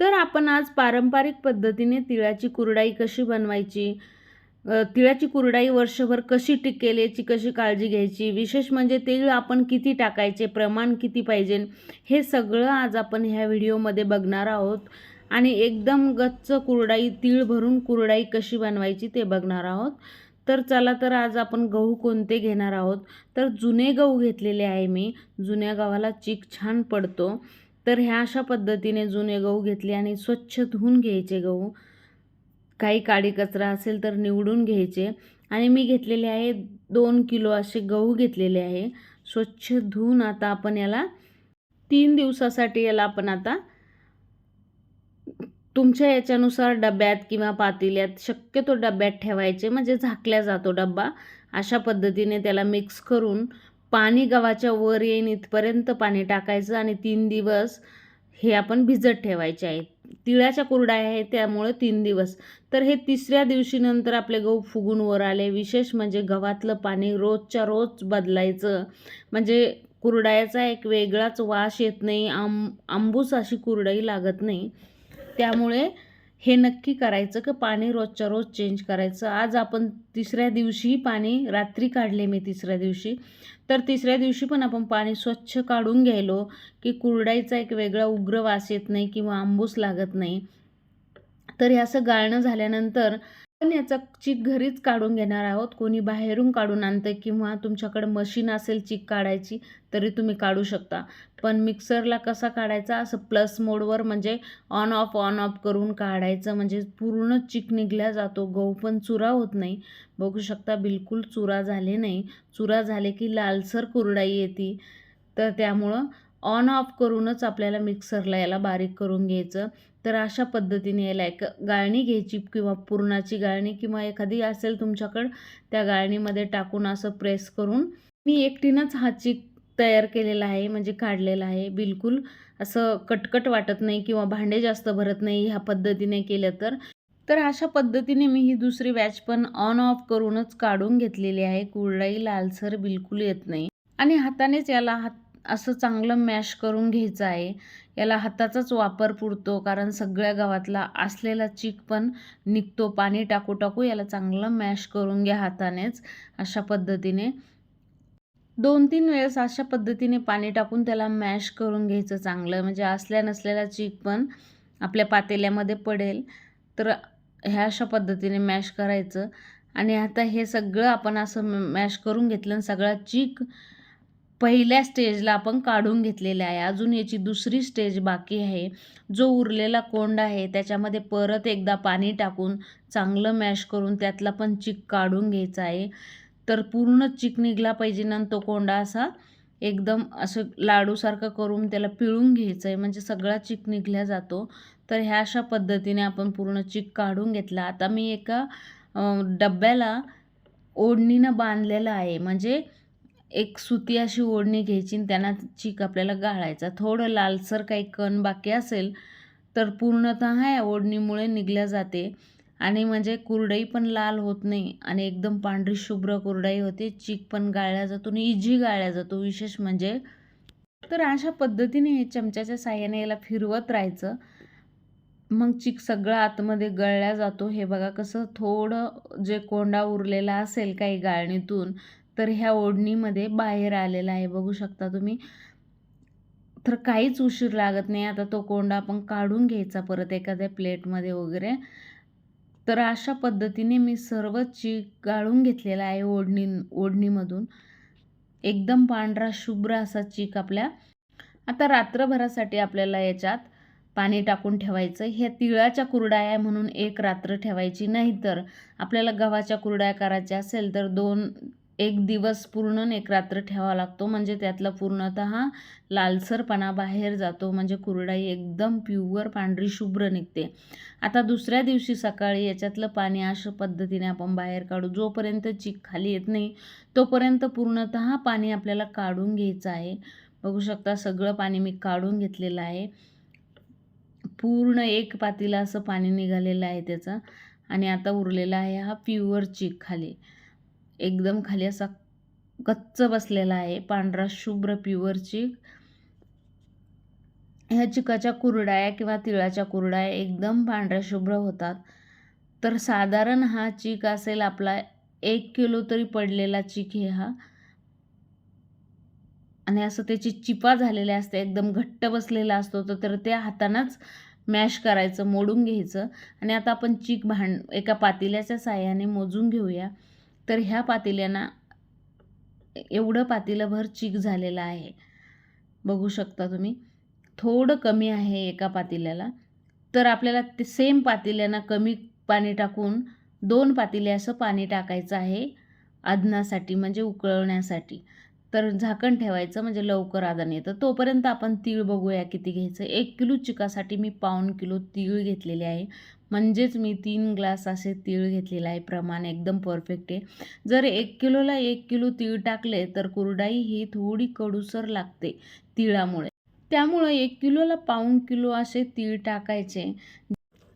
तर आपण आज पारंपरिक पद्धतीने तिळाची कुरडाई कशी बनवायची? तिळाची कुरडाई वर्षभर कशी टिकेल याची कशी काळजी घ्यायची? विशेष म्हणजे तिळ आपण किती टाकायचे? प्रमाण किती पाहिजे? हे सगळं आज आपण ह्या व्हिडिओमध्ये बघणार आहोत. आणि एकदम गच्च कुरडाई तीळ भरून कुरडाई कशी बनवायची ते बघणार आहोत. तर चला तर आज आपण गहू कोणते घेणार आहोत? तर जुने गहू घेतलेले आहे मी. जुन्या गव्हाला चीक छान पडतो. तर ह्या अशा पद्धतीने जुने गहू घेतले आणि स्वच्छ धुवून घ्यायचे गहू. काही काडी कचरा असेल तर निवडून घ्यायचे. आणि मी घेतलेले आहे दोन किलो असे गहू घेतलेले आहे. स्वच्छ धुवून आता आपण याला तीन दिवसासाठी याला आपण आता तुमच्या याच्यानुसार डब्यात किंवा पातेल्यात शक्यतो डब्यात ठेवायचे. म्हणजे झाकल्या जातो डब्बा. अशा पद्धतीने त्याला मिक्स करून पाणी गव्हाच्या वर येईन इथपर्यंत पाणी टाकायचं आणि तीन दिवस हे आपण भिजत ठेवायचे आहे. तिळाच्या कुरड्या आहे त्यामुळे तीन दिवस. तर हे तिसऱ्या दिवशी नंतर आपले गहू फुगून वर आले. विशेष म्हणजे गव्हातलं पाणी रोजच्या रोज बदलायचं. म्हणजे कुरडायाचा एक वेगळाच वास येत नाही. आंब आंबूस अशी कुरडई लागत नाही. त्यामुळे हे नक्की करायचं का? पाणी रोजच्या रोज चेंज करायचं? आज आपण तिसऱ्या दिवशीही पाणी रात्री काढले मी तिसऱ्या दिवशी. तर तिसऱ्या दिवशी पण आपण पाणी स्वच्छ काढून घ्यायलो की कुरडाईचा एक वेगळा उग्र वास येत नाही किंवा आंबूस लागत नाही. तर हे असं गाळणं झाल्यानंतर पण याचा चीक घरीच काढून घेणार आहोत. कोणी बाहेरून काढून आणतं किंवा तुमच्याकडे मशीन असेल चीक काढायची तरी तुम्ही काढू शकता. पण मिक्सरला कसा काढायचा? असं प्लस मोडवर म्हणजे ऑन ऑफ ऑन ऑफ करून काढायचं. म्हणजे पूर्ण चिक निघल्या जातो. गहू पण चुरा होत नाही. बघू शकता बिलकुल चुरा झाले नाही. चुरा झाले की लालसर कुरडाई येते. तर त्यामुळं ऑन ऑफ करूनच आपल्याला मिक्सरला याला बारीक करून घ्यायचं. तर अशा पद्धतीने याला एक गाळणी घ्यायची किंवा पुरणाची गाळणी किंवा एखादी असेल तुमच्याकडं त्या गाळणीमध्ये टाकून असं प्रेस करून मी एकटीनंच हा चिक तयार केलेला आहे म्हणजे काढलेला आहे. बिलकुल असं कटकट वाटत नाही किंवा भांडे जास्त भरत नाही ह्या पद्धतीने केलं तर. तर अशा पद्धतीने मी ही दुसरी बॅच पण ऑन ऑफ करूनच काढून घेतलेली आहे. कुरडाई लालसर बिलकुल येत नाही. आणि हातानेच याला हात असं चांगलं मॅश करून घ्यायचं आहे. याला हाताचाच वापर पुरतो कारण सगळ्या गावातला असलेला चीक पण निघतो. पाणी टाकू टाकू याला चांगलं मॅश करून घ्या हातानेच अशा पद्धतीने. दोन तीन वेळेस अशा पद्धतीने पाणी टाकून त्याला मॅश करून घ्यायचं चांगलं. म्हणजे असल्या नसलेला चीक पण आपल्या पातेल्यामध्ये पडेल तर ह्या अशा पद्धतीने मॅश करायचं. आणि आता हे सगळं आपण असं मॅश करून घेतलं आणि सगळा चीक पहिल्या स्टेजला आपण काढून घेतलेले आहे. अजून याची दुसरी स्टेज बाकी आहे. जो उरलेला कोंड आहे त्याच्यामध्ये परत एकदा पाणी टाकून चांगलं मॅश करून त्यातला पण चिक काढून घ्यायचा आहे. तर पूर्ण चिक निघला पाहिजे ना तो कोंडा असा एकदम असं लाडूसारखं करून त्याला पिळून घ्यायचं आहे. म्हणजे सगळा चिक निघल्या जातो. तर ह्या अशा पद्धतीने आपण पूर्ण चिक काढून घेतला. आता मी एका डब्याला ओढणीनं बांधलेलं आहे. म्हणजे एक सुती अशी ओढणी घ्यायची आणि त्यांना चीक आपल्याला गाळायचा. थोडं लालसर काही कण बाकी असेल तर पूर्णतः या ओढणीमुळे निघल्या जाते. आणि म्हणजे कुरडई पण लाल होत नाही आणि एकदम पांढरी शुभ्र कुरडई होते. चीक पण गाळल्या जातो आणि इजी गाळल्या जातो. विशेष म्हणजे तर अशा पद्धतीने हे चमच्याच्या साह्याने याला फिरवत राहायचं. मग चीक सगळं आतमध्ये गळल्या जातो. हे बघा कसं थोडं जे कोंडा उरलेला असेल काही गाळणीतून तर ह्या ओढणीमध्ये बाहेर आलेला आहे. बघू शकता तुम्ही. तर काहीच उशीर लागत नाही. आता तो कोंडा आपण काढून घ्यायचा परत एखाद्या प्लेटमध्ये वगैरे. तर अशा पद्धतीने मी सर्व चीक गाळून घेतलेला आहे ओढणी ओढणीमधून. एकदम पांढरा शुभ्र असा चीक आपल्या. आता रात्रभरासाठी आपल्याला याच्यात पाणी टाकून ठेवायचं. ह्या तिळाच्या कुरडाया म्हणून एक रात्र ठेवायची. नाही तर आपल्याला गव्हाच्या कुरड्या करायच्या असेल तर दोन एक दिवस पूर्ण एक रात्र ठेवावा लागतो. म्हणजे त्यातला पूर्णतः लालसरपणा बाहेर जातो. म्हणजे कुरडाई एकदम प्युअर पांढरी शुभ्र निघते. आता दुसऱ्या दिवशी सकाळी याच्यातलं पाणी अशा पद्धतीने आपण बाहेर काढू. जोपर्यंत चीक खाली येत नाही तोपर्यंत पूर्णतः पाणी आपल्याला काढून घ्यायचं आहे. बघू शकता सगळं पाणी मी काढून घेतलेलं आहे. पूर्ण एक पातीला असं पाणी निघालेलं आहे त्याचं. आणि आता उरलेला आहे हा प्युअर चीक खाली. एकदम खाली असा गच्च बसलेला आहे. पांढरा शुभ्र प्युअर चिक ह्या चिकाच्या कुरडाया किंवा तिळाच्या कुरडाया एकदम पांढऱ्या शुभ्र होतात. तर साधारण हा चीक असेल आपला एक किलो तरी पडलेला चीक हे हा. आणि असं त्याची चिपा झालेल्या असते. एकदम घट्ट बसलेला असतो तर त्या हातानंच मॅश करायचं मोडून घ्यायचं. आणि आता आपण चीक भांड एका पातेल्याच्या साह्याने मोजून घेऊया. तर ह्या पातेल्यांना एवढं पातेलंभर चीक झालेलं आहे. बघू शकता तुम्ही. थोडं कमी आहे एका पातेल्याला. तर आपल्याला ते सेम पातेल्यांना कमी पाणी टाकून दोन पातेले असं पाणी टाकायचं आहे अदनासाठी म्हणजे उकळवण्यासाठी. तर झाकण ठेवायचं म्हणजे लवकर आदन येतं. तोपर्यंत आपण तीळ बघूया किती घ्यायचं. एक किलो चिकासाठी मी पाऊण किलो तीळ घेतलेले आहे. म्हणजेच मी तीन ग्लास असे तीळ घेतलेला आहे. प्रमाण एकदम परफेक्ट आहे. जर एक किलोला एक किलो तीळ टाकले तर कुरडाई ही थोडी कडूसर लागते तिळामुळे. त्यामुळं एक किलोला पाऊण किलो असे तीळ टाकायचे.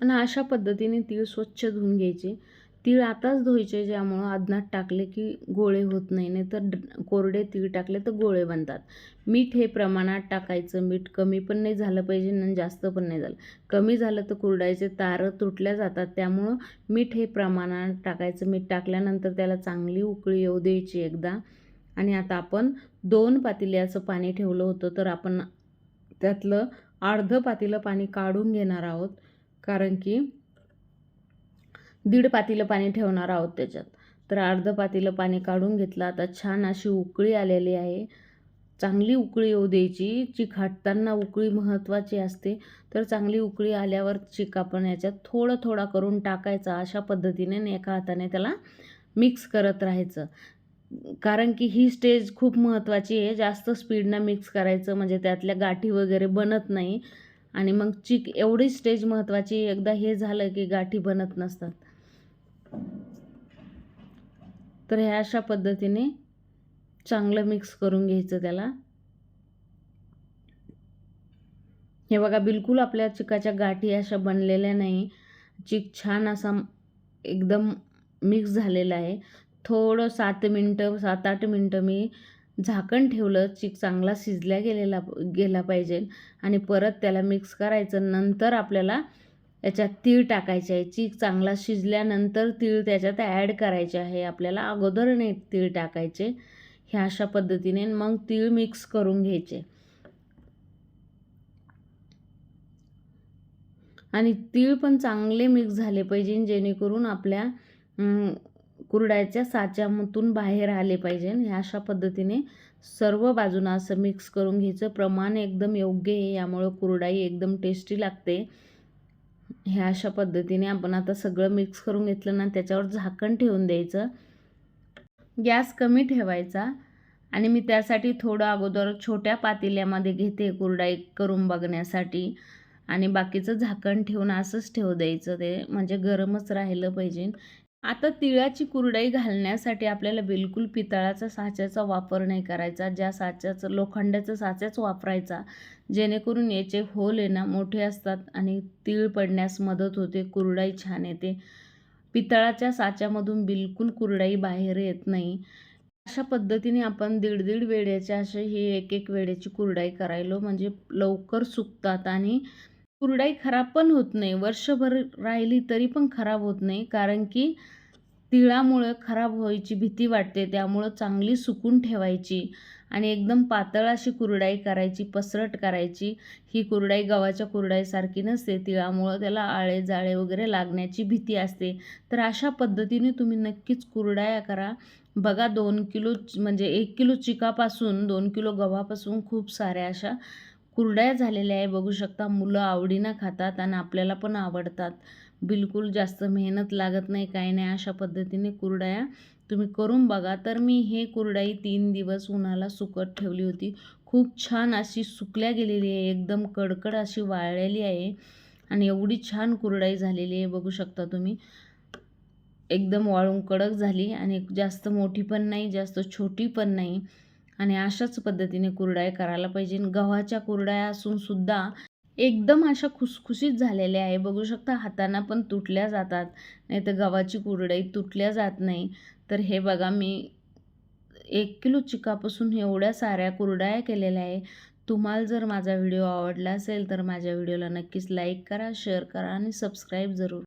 आणि अशा पद्धतीने तीळ स्वच्छ धुवून घ्यायचे. तीळ आताच धुवायचे ज्यामुळं अदनात टाकले की गोळे होत नाही. नाही तर कोरडे तीळ टाकले तर गोळे बनतात. मीठ हे प्रमाणात टाकायचं. मीठ कमी पण नाही झालं पाहिजे आणि जास्त पण नाही झालं. कमी झालं तर कुरडायचे तारं तुटल्या जातात. त्यामुळं मीठ हे प्रमाणात टाकायचं. मीठ टाकल्यानंतर त्याला चांगली उकळी येऊ द्यायची एकदा. आणि आता आपण दोन पातेले असं पाणी ठेवलं होतं तर आपण त्यातलं अर्धं पातेलं पाणी काढून घेणार आहोत. कारण की दीड पातीलं पाणी ठेवणार आहोत त्याच्यात. तर अर्धं पातीलं पाणी काढून घेतलं. आता छान अशी उकळी आलेली आहे. चांगली उकळी येऊ द्यायची. चिकाटताना उकळी महत्त्वाची असते. तर चांगली उकळी आल्यावर चिक आपण याच्यात थोडं थोडा करून टाकायचा अशा पद्धतीने एका हाताने त्याला मिक्स करत राहायचं. कारण की ही स्टेज खूप महत्त्वाची आहे. जास्त स्पीडनं मिक्स करायचं म्हणजे त्यातल्या गाठी वगैरे बनत नाही. आणि मग चिक एवढी स्टेज महत्त्वाची. एकदा हे झालं की गाठी बनत नसतात. तर ह्या अशा पद्धतीने चांगलं मिक्स करून घ्यायचं त्याला. हे बघा बिलकुल आपल्या चिकाच्या गाठी अशा बनलेल्या नाही. चिक छान असा एकदम मिक्स झालेला आहे. थोडं सात मिनटं सात आठ मिनटं मी झाकण ठेवलं चिक चांगला शिजल्या गेलेला गेला पाहिजे. आणि परत त्याला मिक्स करायचं. नंतर आपल्याला याच्यात तीळ टाकायचे आहे. चीक चांगला शिजल्यानंतर तीळ त्याच्यात ॲड करायचे आहे. आपल्याला अगोदर नाही तीळ टाकायचे. ह्या अशा पद्धतीने मग तीळ मिक्स करून घ्यायचे. आणि तीळ पण चांगले मिक्स झाले पाहिजे जेणेकरून आपल्या कुरड्याच्या साच्यामधून बाहेर आले पाहिजे ह्या अशा पद्धतीने सर्व बाजूनं असं मिक्स करून घ्यायचं. प्रमाण एकदम योग्य आहे. यामुळं कुरडाई एकदम टेस्टी लागते. ह्या अशा पद्धतीने आपण आता सगळं मिक्स करून घेतलं ना त्याच्यावर झाकण ठेवून द्यायचं. गॅस कमी ठेवायचा आणि मी त्यासाठी थोडं अगोदर छोट्या पातेल्यामध्ये घेते कुरडाई करून बघण्यासाठी. आणि बाकीचं झाकण ठेवून असंच ठेवू द्यायचं ते म्हणजे गरमच राहिलं पाहिजे. आता तिळाची कुरडाई घालण्यासाठी आपल्याला बिलकुल पितळाचा साच्याचा वापर नाही करायचा. ज्या साच्याचं लोखंडाचा साच्याच वापरायचा. जेणेकरून याचे होल आहे ना मोठे असतात आणि तीळ पडण्यास मदत होते कुरडाई छान येते. पितळाच्या साच्यामधून बिलकुल कुरडाई बाहेर येत नाही. अशा पद्धतीने आपण दीड दीड वेड्याच्या असे ही एक एक वेड्याची कुरडाई करायलो. म्हणजे लवकर सुकतात आणि कुरडाई खराब पण होत नाही. वर्षभर राहिली तरी पण खराब होत नाही. कारण की तिळामुळं खराब व्हायची भीती वाटते. त्यामुळं चांगली सुकून ठेवायची आणि एकदम पातळ अशी कुरडाई करायची पसरट करायची. ही कुरडाई गव्हाच्या कुरडाईसारखी नसते. तिळामुळं त्याला आळे जाळे वगैरे लागण्याची भीती असते. तर अशा पद्धतीने तुम्ही नक्कीच कुरडाया करा. बघा दोन किलो म्हणजे एक किलो चिकापासून दोन किलो गव्हापासून खूप साऱ्या अशा कुरड्या झालेल्या आहे. बघू शकता मुलं आवडीनं खातात आणि आपल्याला पण आवडतात. बिलकुल जास्त मेहनत लागत नाही काही नाही. अशा पद्धतीने कुरड्या तुम्ही करून बघा. तर मी हे कुरडाई तीन दिवस उन्हाला सुकत ठेवली होती. खूप छान अशी सुकल्या गेलेली आहे. एकदम कडकड अशी वाळलेली आहे आणि एवढी छान कुरडाई झालेली आहे. बघू शकता तुम्ही. एकदम वाळून कडक झाली आणि जास्त मोठी पण नाही जास्त छोटी पण नाही. आणि अशाच पद्धतीने कुरडाया करायला पाहिजे. गव्हाच्या कुरड्या असून सुद्धा एकदम अशा खुसखुशीत झालेल्या आहे. बघू शकता हातांना पण तुटल्या जातात. नाही तर गव्हाची कुरडाई तुटल्या जात नाही. तर हे बघा मी एक किलो चिकापासून एवढ्या साऱ्या कुरडाया केलेल्या आहे. तुम्हाला जर माझा व्हिडिओ आवडला असेल तर माझ्या व्हिडिओला नक्कीच लाईक करा शेअर करा आणि सबस्क्राईब जरूर.